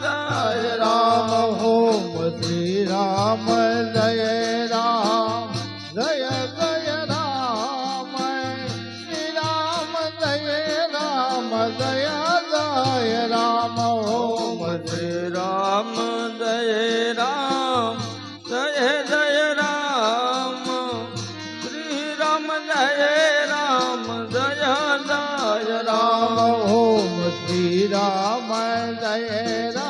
જય રામ ઓમ શ્રી રામ જય રામ જય જય રામ શ્રી રામ જય રામ જય જય રામ ઓમ શ્રી રામ જય રામ જય જય રામ શ્રી રામ જય રામ જય જય રામ રામ જય રામ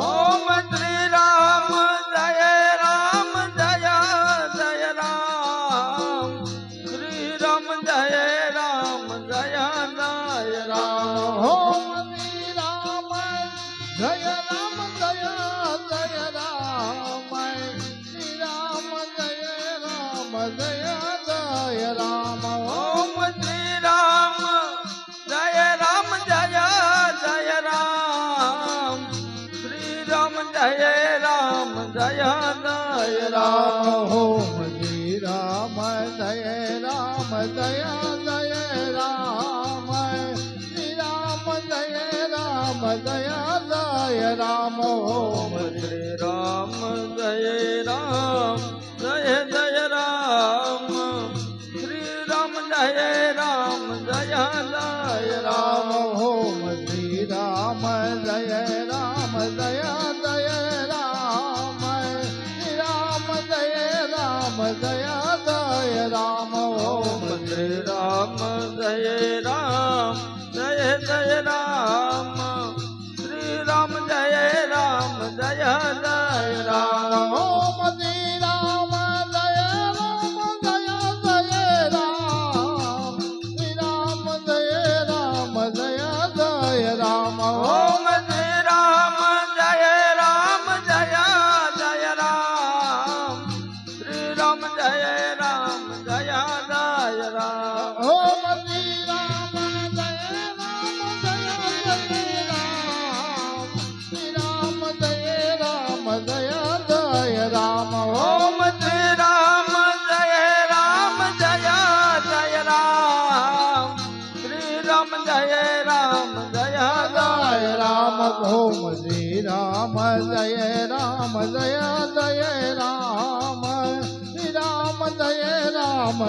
હોમ જી રામ જય રામ જય જય રામ શ્રી રામ જય રામ જય જય રામ હોમ શ્રી રામ જય રામ જય જય રામ શ્રી રામ જય રામ જય જય રામ હોમ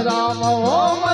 રામ ઓમ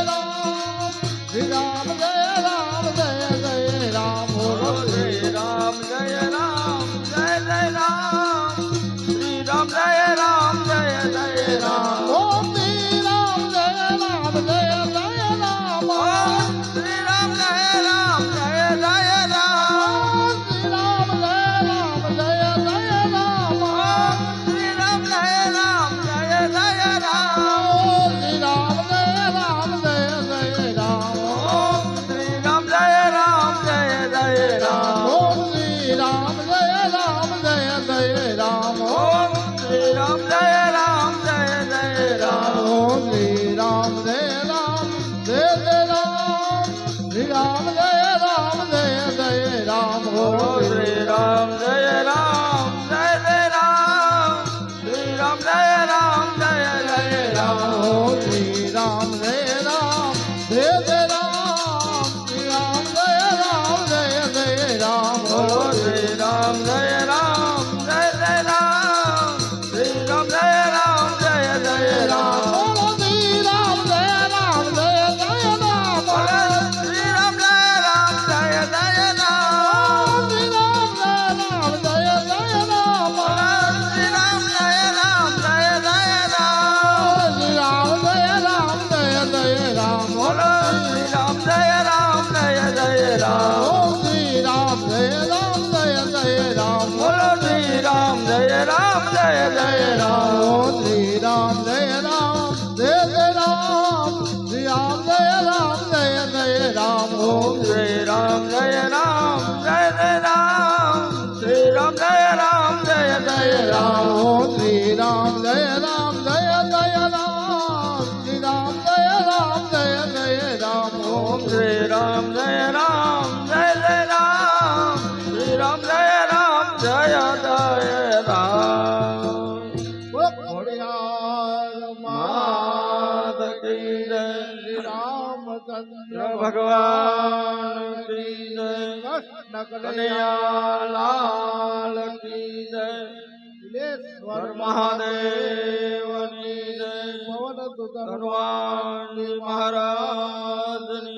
राम हो श्री राम जय राम ભગવાન કી જય કનૈયા લાલ કી જય પવન સુતનવાન મહારાજની